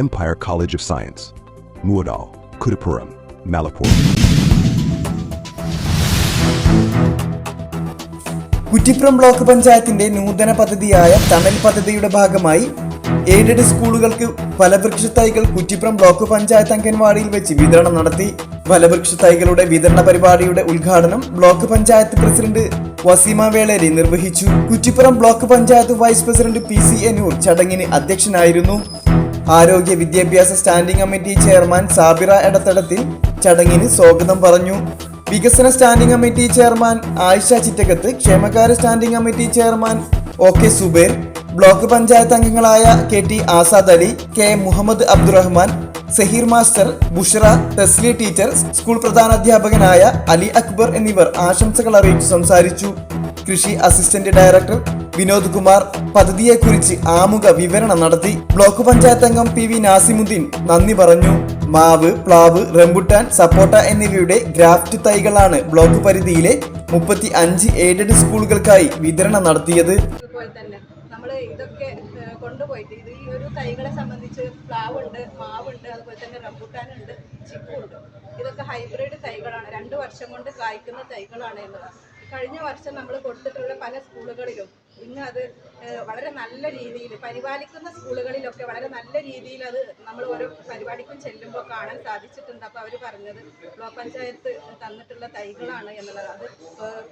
Empire College of Science. Muadal, Kudapuram, Malapur. Kuttippuram block പഞ്ചായത്തിന്റെ നൂതന പദ്ധതിയായ തണൽ പദ്ധതിയുടെ ഭാഗമായി എയ്ഡഡ് സ്കൂളുകൾക്ക് ഫലവൃക്ഷ തൈകൾ കുറ്റിപ്പുറം ബ്ലോക്ക് പഞ്ചായത്ത് അംഗൻവാടിയിൽ വെച്ച് വിതരണം നടത്തി ഫലവൃക്ഷ തൈകളുടെ വിതരണ പരിപാടിയുടെ ഉദ്ഘാടനം ബ്ലോക്ക് പഞ്ചായത്ത് പ്രസിഡന്റ് വസീമ വേളേരി നിർവഹിച്ചു Kuttippuram block panchayat vice president P C Ennur ചടങ്ങിന് അധ്യക്ഷനായിരുന്നു ആരോഗ്യ വിദ്യാഭ്യാസ standing committee chairman Sabira Edathadathil ചടങ്ങിന് സ്വാഗതം പറഞ്ഞു. വികസന standing committee chairman Ayisha Chittakath ക്ഷേമകാര്യ standing committee chairman O K Suber block panchayat അംഗങ്ങളായ K T Azad Ali K Muhammad Abdurahman Saheer master Bushra Tesly teacher school പ്രധാനാധ്യാപകനായ Ali Akbar എന്നിവർ ആശംസകൾ അറിയിച്ചു സംസാരിച്ചു. കൃഷി അസിസ്റ്റന്റ് ഡയറക്ടർ വിനോദ് കുമാർ പദ്ധതിയെക്കുറിച്ച് ആമുഖ വിവരണം നടത്തി ബ്ലോക്ക് പഞ്ചായത്ത് അംഗം പി വി നാസിമുദ്ദീൻ നന്ദി പറഞ്ഞു. മാവ് പ്ലാവ് റംബുട്ടാൻ സപ്പോട്ട എന്നിവയുടെ ഗ്രാഫ്റ്റ് തൈകളാണ് ബ്ലോക്ക് പരിധിയിലെ മുപ്പത്തി അഞ്ച് എയ്ഡഡ് സ്കൂളുകൾക്കായി വിതരണം നടത്തിയത്. ഇതൊക്കെ കൊണ്ടുപോയിട്ട് ഇത് തൈകളെ സംബന്ധിച്ച് പ്ലാവുണ്ട് മാവുണ്ട് അതുപോലെ തന്നെ റംബൂട്ടാനുണ്ട് ചിക്കുണ്ട് ഇതൊക്കെ ഹൈബ്രിഡ് തൈകളാണ്. രണ്ട് വർഷം കൊണ്ട് കായ്ക്കുന്ന തൈകളാണ് എന്നുള്ളത് കഴിഞ്ഞ വർഷം നമ്മൾ കൊടുത്തിട്ടുള്ള പല സ്കൂളുകളിലും ഇന്ന് അത് വളരെ നല്ല രീതിയിൽ പരിപാലിക്കുന്ന സ്കൂളുകളിലൊക്കെ വളരെ നല്ല രീതിയിൽ അത് നമ്മൾ ഓരോ പരിപാടിക്കും ചെല്ലുമ്പോൾ കാണാൻ സാധിച്ചിട്ടുണ്ട്. അപ്പോൾ അവർ പറഞ്ഞത് ബ്ലോക്ക് പഞ്ചായത്ത് തന്നിട്ടുള്ള തൈകളാണ് എന്നുള്ളത്. അത്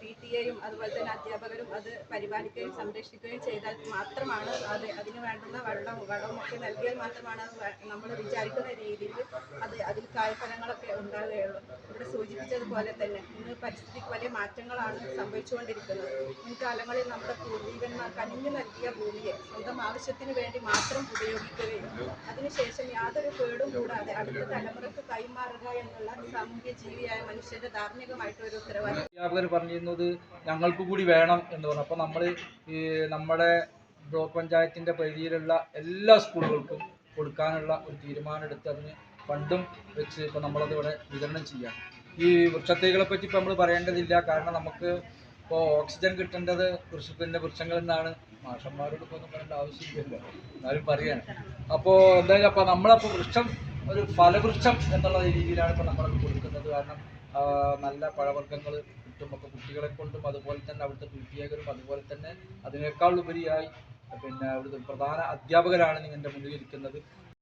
പി ടി എയും അതുപോലെ തന്നെ അധ്യാപകരും അത് പരിപാലിക്കുകയും സംരക്ഷിക്കുകയും ചെയ്താൽ മാത്രമാണ് അത് അതിന് വേണ്ടുന്ന വെള്ളം വളവും ഒക്കെ നൽകിയാൽ മാത്രമാണ് നമ്മൾ വിചാരിക്കുന്ന രീതിയിൽ അത് അതിൽ കായ്ഫലങ്ങളൊക്കെ ഉണ്ടാവുകയുള്ളൂ. ഇവിടെ സൂചിപ്പിച്ചതുപോലെ തന്നെ ഇന്ന് പരിസ്ഥിതിക്ക് വലിയ മാറ്റങ്ങളാണ് സംഭവിച്ചുകൊണ്ടിരിക്കുന്നത്. മുൻകാലങ്ങളിൽ നമ്മുടെ പൂർവികന്മാർ കനിഞ്ഞു നൽകിയ ഭൂമിയെ സ്വന്തം ആവശ്യത്തിന് വേണ്ടി മാത്രം ഉപയോഗിക്കുകയും അതിനുശേഷം യാതൊരു കേടും കൂടാതെ അടുത്ത തലമുറയ്ക്ക് കൈമാറുക എന്നുള്ള സാമൂഹ്യ ജീവിയായ മനുഷ്യന്റെ ധാർമ്മികമായിട്ടൊരു ഉത്തരവാദിത്വം. പറഞ്ഞിരുന്നത് ഞങ്ങൾക്ക് കൂടി വേണം എന്ന് പറഞ്ഞു. അപ്പോൾ നമ്മൾ ഈ നമ്മുടെ ബ്ലോക്ക് പഞ്ചായത്തിന്റെ പരിധിയിലുള്ള എല്ലാ സ്കൂളുകൾക്കും കൊടുക്കാനുള്ള ഒരു തീരുമാനം എടുത്ത് അതിന് ഫണ്ടും വെച്ച് ഇപ്പോൾ നമ്മളത് ഇവിടെ വിതരണം ചെയ്യാം. ഈ വൃക്ഷത്തൈകളെ പറ്റി ഇപ്പോൾ നമ്മൾ പറയേണ്ടതില്ല. കാരണം നമുക്ക് ഇപ്പോൾ ഓക്സിജൻ കിട്ടേണ്ടത് കൃഷി പിന്നെ വൃക്ഷങ്ങളിൽ നിന്നാണ്. മാഷന്മാരോട് ഇപ്പോൾ ഒന്നും പറയേണ്ട ആവശ്യമില്ലല്ലോ. എന്നാലും പറയാണ് അപ്പോൾ എന്തായാലും അപ്പോൾ നമ്മളപ്പോൾ വൃക്ഷം ഒരു ഫലവൃക്ഷം എന്നുള്ള രീതിയിലാണ് ഇപ്പോൾ നമ്മളത് കൊടുക്കുന്നത്. കാരണം നല്ല പഴവർഗങ്ങൾ കിട്ടും. അപ്പോൾ കുട്ടികളെ കൊണ്ടും അതുപോലെ തന്നെ അവിടുത്തെ പ്രത്യേകരും അതുപോലെ തന്നെ അതിനേക്കാൾ ഉപരിയായി പിന്നെ അവിടുത്തെ പ്രധാന അധ്യാപകരാണ് നിങ്ങളുടെ മുന്നിൽ ഇരിക്കുന്നത്.